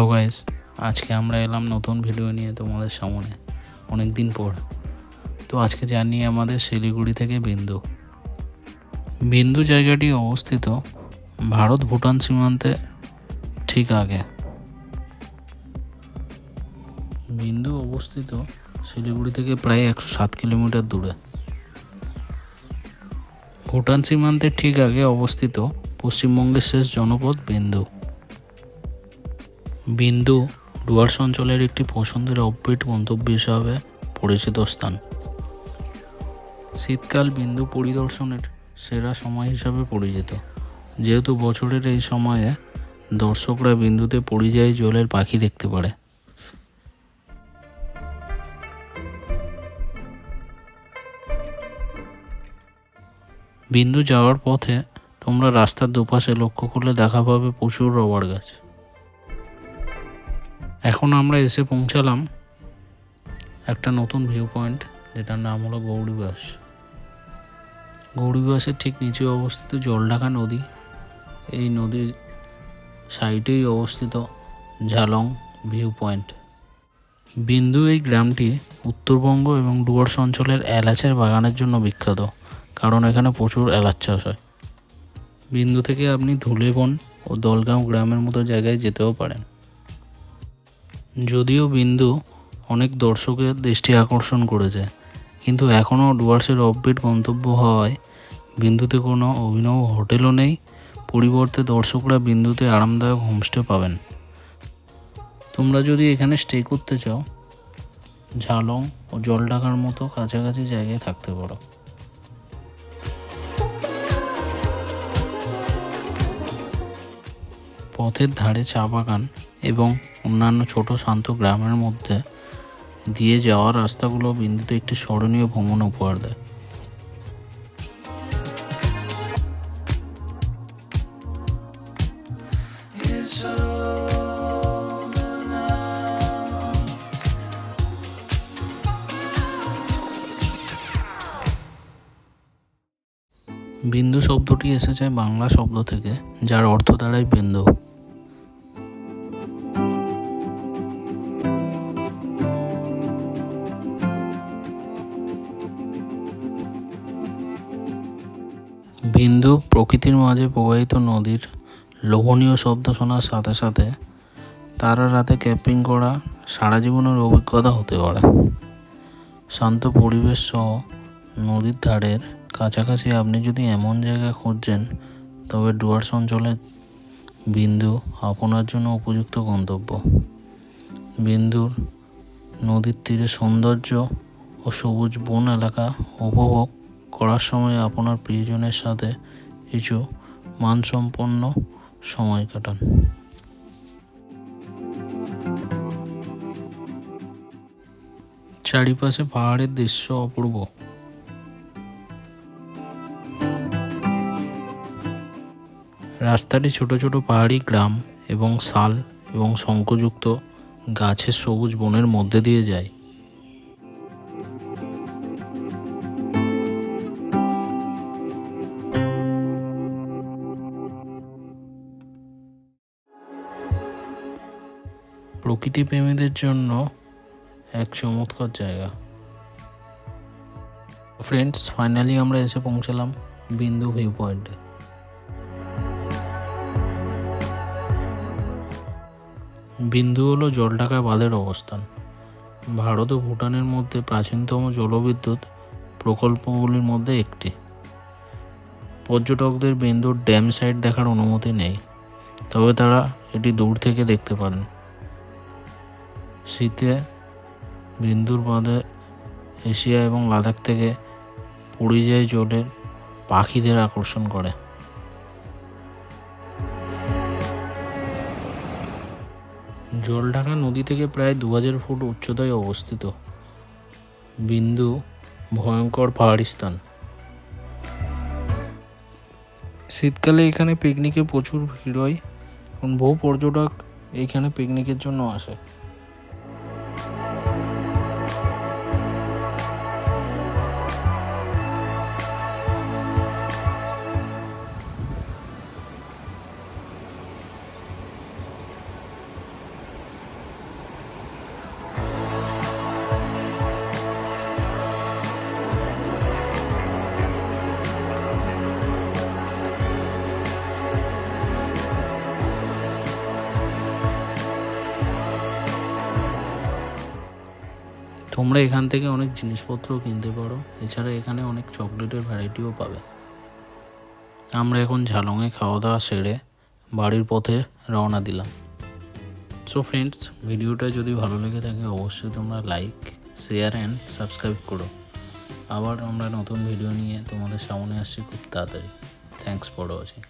Hello guys আজকে আমরা এলাম নতুন ভিডিও নিয়ে তোমাদের সামনে অনেক দিন পর। তো আজকে জানি আমাদের শিলিগুড়ি থেকে বিন্দু। বিন্দু জায়গাটি অবস্থিত ভারত ভুটান সীমান্তে ঠিক আগে। বিন্দু অবস্থিত শিলিগুড়ি থেকে প্রায় একশো সাত কিলোমিটার দূরে। ভুটান সীমান্তের ঠিক আগে অবস্থিত পশ্চিমবঙ্গের শেষ জনপদ বিন্দু। বিন্দু ডুয়ার্স অঞ্চলের একটি পছন্দের অপবিট গন্তব্য হিসাবে পরিচিত স্থান। শীতকাল বিন্দু পরিদর্শনের সেরা সময় হিসাবে পরিচিত। যেহেতু বছরের এই সময়ে দর্শকরা বিন্দুতে পরিযায়ী জলের পাখি দেখতে পারে। বিন্দু যাওয়ার পথে তোমরা রাস্তার দুপাশে লক্ষ্য করলে দেখা পাবে প্রচুর রবার গাছ। এখন আমরা এসে পৌঁছালাম একটা নতুন ভিউ পয়েন্ট যেটার নাম হলো গৌরীবাস। গৌরীবাসের ঠিক নিচে অবস্থিত জলঢাকা নদী, এই নদীর সাইডেই অবস্থিত ঝালং ভিউ পয়েন্ট বিন্দু এই গ্রামটি উত্তরবঙ্গ এবং ডুয়ার্স অঞ্চলের এলাচের বাগানের জন্য বিখ্যাত, কারণ এখানে প্রচুর এলাচ চাষ হয়। বিন্দু থেকে আপনি ধুলেবন ও দলগাঁও গ্রামের মতো জায়গায় যেতেও পারেন। যদিও বিন্দু অনেক দর্শকের দৃষ্টি আকর্ষণ করেছে, কিন্তু এখনও ডুয়ার্সের অফবিট গন্তব্য হওয়ায় বিন্দুতে কোনো অভিনব হোটেলও নেই। পরিবর্তে দর্শকরা বিন্দুতে আরামদায়ক হোমস্টে পাবেন। তোমরা যদি এখানে স্টে করতে চাও, ঝালং ও জলঢাকার মতো কাছাকাছি জায়গায় থাকতে পারো। পথের ধারে চা বাগান এবং অন্যান্য ছোট শান্ত গ্রামের মধ্যে দিয়ে যাওয়ার রাস্তাগুলো বিন্দুতে একটি স্মরণীয় ভ্রমণ উপহার দেয়। বিন্দু শব্দটি এসেছে বাংলা শব্দ থেকে, যার অর্থ দাঁড়ায় বিন্দু। বিন্দু প্রকৃতির মাঝে প্রবাহিত নদীর লোভনীয় শব্দ শোনার সাথে সাথে তারা রাতে ক্যাম্পিং করা সারা জীবনের অভিজ্ঞতা হতে পারে। শান্ত পরিবেশ সহ নদীর ধারের কাছাকাছি আপনি যদি এমন জায়গা খুঁজছেন, তবে ডুয়ার্স অঞ্চলের বিন্দু আপনার জন্য উপযুক্ত গন্তব্য। বিন্দুর নদীর তীরে সৌন্দর্য ও সবুজ বন এলাকা উপভোগ করার সময় আপনার প্রিয়জনের সাথে কিছু মানসম্পন্ন সময় কাটান। চারিপাশে পাহাড়ের দৃশ্য অপূর্ব। রাস্তাটি ছোট ছোট পাহাড়ি গ্রাম এবং শাল এবং শঙ্কযুক্ত গাছের সবুজ বনের মধ্যে দিয়ে যায়। প্রকৃতি প্রেমীদের জন্য এক চমৎকার জায়গা। ফ্রেন্ডস ফাইনালি আমরা এসে পৌঁছালাম বিন্দু ভিউ পয়েন্টে বিন্দু হলো জলঢাকা বাঁধের অবস্থান। ভারত ও ভুটানের মধ্যে প্রাচীনতম জলবিদ্যুৎ প্রকল্পগুলির মধ্যে একটি। পর্যটকদের বিন্দুর ড্যাম সাইড দেখার অনুমতি নেই, তবে তারা এটি দূর থেকে দেখতে পারেন। শীতে বিন্দুর বাঁধে এশিয়া এবং লাদাখ থেকে পরিযায়ী জলের পাখিদের আকর্ষণ করে। জলঢাকা নদী থেকে প্রায় দু হাজার ফুট উচ্চতায় অবস্থিত। বিন্দু ভয়ঙ্কর পাহাড়ি স্থান। শীতকালে এখানে পিকনিকে প্রচুর ভিড় হয়। কারণ বহু পর্যটক এখানে পিকনিকের জন্য আসে। তোমরা এখান থেকে অনেক জিনিসপত্রও কিনতে পারো। এছাড়া এখানে অনেক চকলেটের ভ্যারাইটিও পাবে। আমরা এখন ঝালংয়ে খাওয়া দাওয়া সেরে বাড়ির পথে রওনা দিলাম। সো ফ্রেন্ডস ভিডিওটা যদি ভালো লেগে থাকে, অবশ্যই তোমরা লাইক শেয়ার অ্যান্ড সাবস্ক্রাইব করো। আবার আমরা নতুন ভিডিও নিয়ে তোমাদের সামনে আসছি খুব তাড়াতাড়ি। Thanks for watching